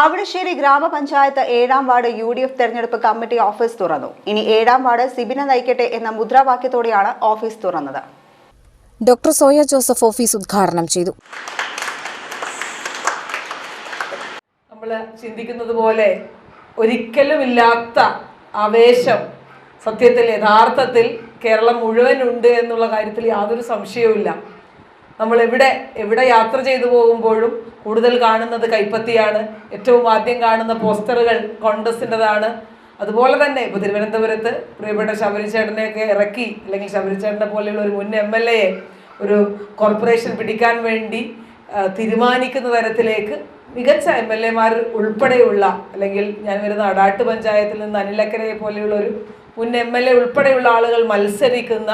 ആവണശ്ശേരി ഗ്രാമപഞ്ചായത്ത് ഏഴാം ward U D F തെരഞ്ഞെടുപ്പ് കമ്മിറ്റി ഓഫീസ് തുറന്നു. ഇനി ഏഴാം വാർഡ് സിബിന നയിക്കട്ടെ എന്ന മുദ്രാവാക്യത്തോടെയാണ് ഓഫീസ് തുറന്നത്. ഡോക്ടർ സോയ ജോസഫ് ഓഫീസ് ഉദ്ഘാടനം ചെയ്തു. നമ്മൾ ചിന്തിക്കുന്നത് പോലെ ഒരിക്കലുമില്ലാത്ത ആവേശം സത്യത്തിൽ യഥാർത്ഥത്തിൽ കേരളം മുഴുവൻ ഉണ്ട് എന്നുള്ള കാര്യത്തിൽ യാതൊരു സംശയവുമില്ല. നമ്മൾ എവിടെ എവിടെ യാത്ര ചെയ്തു പോകുമ്പോഴും കൂടുതൽ കാണുന്നത് കൈപ്പത്തിയാണ്. ഏറ്റവും ആദ്യം കാണുന്ന പോസ്റ്ററുകൾ കോൺഗ്രസിന്റെതാണ് അതുപോലെ തന്നെ ഇപ്പോൾ തിരുവനന്തപുരത്ത് പ്രിയപ്പെട്ട ശബരിചേട്ടനെയൊക്കെ ഇറക്കി അല്ലെങ്കിൽ ശബരിചേട്ടനെ പോലെയുള്ള ഒരു മുൻ എം എൽ എയെ ഒരു കോർപ്പറേഷൻ പിടിക്കാൻ വേണ്ടി തീരുമാനിക്കുന്ന തരത്തിലേക്ക് മികച്ച എം എൽ എമാർ ഉൾപ്പെടെയുള്ള അല്ലെങ്കിൽ ഞാൻ വരുന്ന അടാട്ട് പഞ്ചായത്തിൽ നിന്ന് അനിലക്കരയെ പോലെയുള്ള ഒരു മുൻ എം എൽ എ ഉൾപ്പെടെയുള്ള ആളുകൾ മത്സരിക്കുന്ന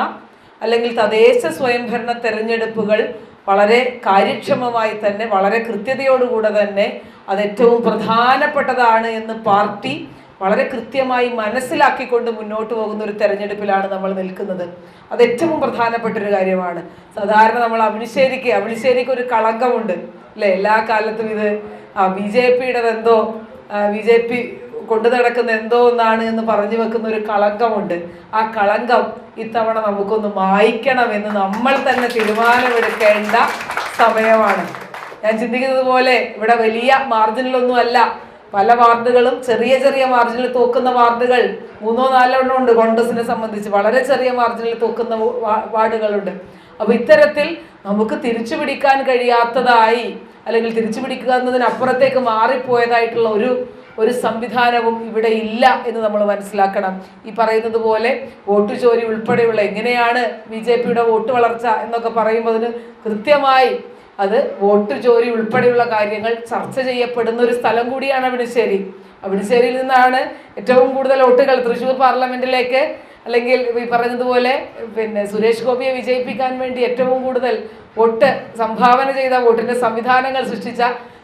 അല്ലെങ്കിൽ തദ്ദേശ സ്വയംഭരണ തെരഞ്ഞെടുപ്പുകൾ വളരെ കാര്യക്ഷമമായി തന്നെ വളരെ കൃത്യതയോടുകൂടെ തന്നെ അത് ഏറ്റവും പ്രധാനപ്പെട്ടതാണ് എന്ന് പാർട്ടി വളരെ കൃത്യമായി മനസ്സിലാക്കിക്കൊണ്ട് മുന്നോട്ട് പോകുന്ന ഒരു തെരഞ്ഞെടുപ്പിലാണ് നമ്മൾ നിൽക്കുന്നത്. അത് ഏറ്റവും പ്രധാനപ്പെട്ട ഒരു കാര്യമാണ്. സാധാരണ നമ്മൾ അഭിനിശ്ശേരിക്ക് അഭിനിശ്ശേരിക്ക് ഒരു കളങ്കമുണ്ട് അല്ലേ? എല്ലാ കാലത്തും ഇത് ആ ബി ജെ പിയുടെ എന്തോ ബി ജെ പി കൊണ്ടു നടക്കുന്ന എന്തോ ഒന്നാണ് എന്ന് പറഞ്ഞു വെക്കുന്ന ഒരു കളങ്കമുണ്ട്. ആ കളങ്കം ഇത്തവണ നമുക്കൊന്ന് വായിക്കണമെന്ന് നമ്മൾ തന്നെ തീരുമാനമെടുക്കേണ്ട സമയമാണ്. ഞാൻ ചിന്തിക്കുന്നത് പോലെ ഇവിടെ വലിയ മാർജിനിലൊന്നും അല്ല പല വാർഡുകളും ചെറിയ ചെറിയ മാർജിനിൽ തോക്കുന്ന വാർഡുകൾ മൂന്നോ നാലോ എണ്ണം ഉണ്ട് കോൺഗ്രസിനെ സംബന്ധിച്ച്. വളരെ ചെറിയ മാർജിനിൽ തോക്കുന്ന വാർഡുകളുണ്ട്. അപ്പോൾ ഇത്തരത്തിൽ നമുക്ക് തിരിച്ചു പിടിക്കാൻ കഴിയാത്തതായി അല്ലെങ്കിൽ തിരിച്ചു പിടിക്കുക എന്നതിനപ്പുറത്തേക്ക് മാറിപ്പോയതായിട്ടുള്ള ഒരു ഒരു സംവിധാനവും ഇവിടെ ഇല്ല എന്ന് നമ്മൾ മനസ്സിലാക്കണം. ഈ പറയുന്നത് പോലെ വോട്ട് ചോരി ഉൾപ്പെടെയുള്ള എങ്ങനെയാണ് ബി ജെ പിയുടെ വോട്ട് വളർച്ച എന്നൊക്കെ പറയുമ്പോൾ കൃത്യമായി അത് വോട്ട് ചോരി ഉൾപ്പെടെയുള്ള കാര്യങ്ങൾ ചർച്ച ചെയ്യപ്പെടുന്ന ഒരു സ്ഥലം കൂടിയാണ് അവിടുശ്ശേരി. അവിടുശ്ശേരിയിൽ നിന്നാണ് ഏറ്റവും കൂടുതൽ വോട്ടുകൾ തൃശ്ശൂർ പാർലമെന്റിലേക്ക് അല്ലെങ്കിൽ ഈ പറഞ്ഞതുപോലെ പിന്നെ സുരേഷ് ഗോപിയെ വിജയിപ്പിക്കാൻ വേണ്ടി ഏറ്റവും കൂടുതൽ വോട്ട് സംഭാവന ചെയ്ത വോട്ടിന്റെ സംവിധാനങ്ങൾ സൃഷ്ടിച്ച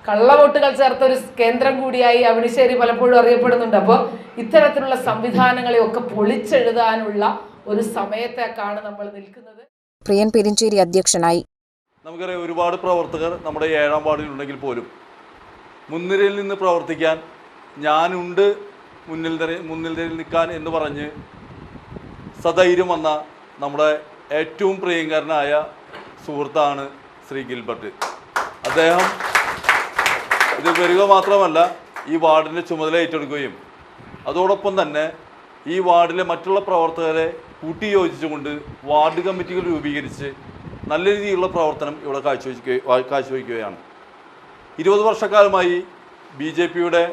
കള്ളവോട്ടുകൾ ചേർത്ത ഒരു കേന്ദ്രം കൂടിയായി അവിണിശ്ശേരി പലപ്പോഴും അറിയപ്പെടുന്നുണ്ട്. അപ്പോൾ ഇത്തരത്തിലുള്ള സംവിധാനങ്ങളെ ഒക്കെ പൊളിച്ചെഴുതാനുള്ള ഒരു സമയത്തേക്കാണ് നമ്മൾ നിൽക്കുന്നത്. പ്രിയൻ പെരിഞ്ചേരി അധ്യക്ഷനായി. നമുക്കറിയാം ഒരുപാട് പ്രവർത്തകർ നമ്മുടെ ഏഴാം വാർഡിലുണ്ടെങ്കിൽ പോലും മുൻനിരയിൽ നിന്ന് പ്രവർത്തിക്കാൻ ഞാനുണ്ട് മുന്നിൽ നിര മുന്നിൽ നിരയിൽ നിൽക്കാൻ എന്ന് പറഞ്ഞ് സധൈര്യം വന്ന നമ്മുടെ ഏറ്റവും പ്രിയങ്കരനായ സുഹൃത്താണ് ശ്രീ ഗിൽബർട്ട്. അദ്ദേഹം ഇത് വരിക മാത്രമല്ല ഈ വാർഡിന്റെ ചുമതല ഏറ്റെടുക്കുകയും. അതോടൊപ്പം തന്നെ ഈ വാർഡിലെ മറ്റുള്ള പ്രവർത്തകരെ കൂട്ടിയോജിച്ചുകൊണ്ട് വാർഡ് കമ്മിറ്റികൾ രൂപീകരിച്ച് നല്ല രീതിയിലുള്ള പ്രവർത്തനം ഇവിടെ കാഴ്ചവെക്കുക കാഴ്ചവെക്കുകയാണ്. ഇരുപത് വർഷക്കാലമായി ബി ജെ പിയുടെ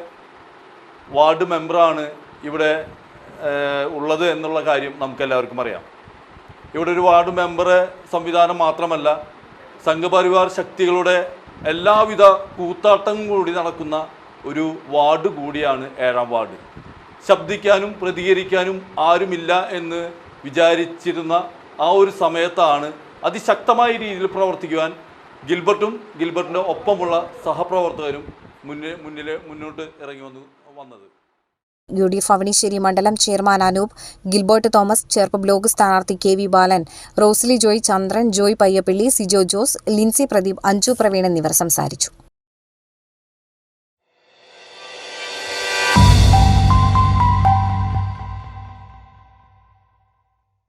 വാർഡ് മെമ്പറാണ് ഇവിടെ ഉള്ളത് എന്നുള്ള കാര്യം നമുക്കെല്ലാവർക്കും അറിയാം. ഇവിടെ ഒരു വാർഡ് മെമ്പർ സംവിധാനം മാത്രമല്ല സംഘപരിവാർ ശക്തികളുടെ എല്ലാവിധ കൂത്താട്ടം കൂടി നടക്കുന്ന ഒരു വാർഡ് കൂടിയാണ് ഏഴാം വാർഡ്. ശബ്ദിക്കാനും പ്രതികരിക്കാനും ആരുമില്ല എന്ന് വിചാരിച്ചിരുന്ന ആ ഒരു സമയത്താണ് അതിശക്തമായ രീതിയിൽ പ്രവർത്തിക്കുവാൻ ഗിൽബർട്ടും ഗിൽബർട്ടിന്റെ ഒപ്പമുള്ള സഹപ്രവർത്തകരും മുന്നിൽ മുന്നിൽ മുന്നോട്ട് ഇറങ്ങി വന്നു വന്നത്. യു ഡി എഫ് അവണിശ്ശേരി മണ്ഡലം ചെയർമാൻ അനൂപ് ഗിൽബർട്ട് തോമസ് ചേർപ്പ് ബ്ലോക്ക് സ്ഥാനാർത്ഥി കെ വി ബാലൻ റോസ്ലി ജോയ് ചന്ദ്രൻ ജോയ് പയ്യപ്പള്ളി സിജോ ജോസ് ലിൻസി പ്രദീപ് അഞ്ചു പ്രവീൺ എന്നിവർ സംസാരിച്ചു.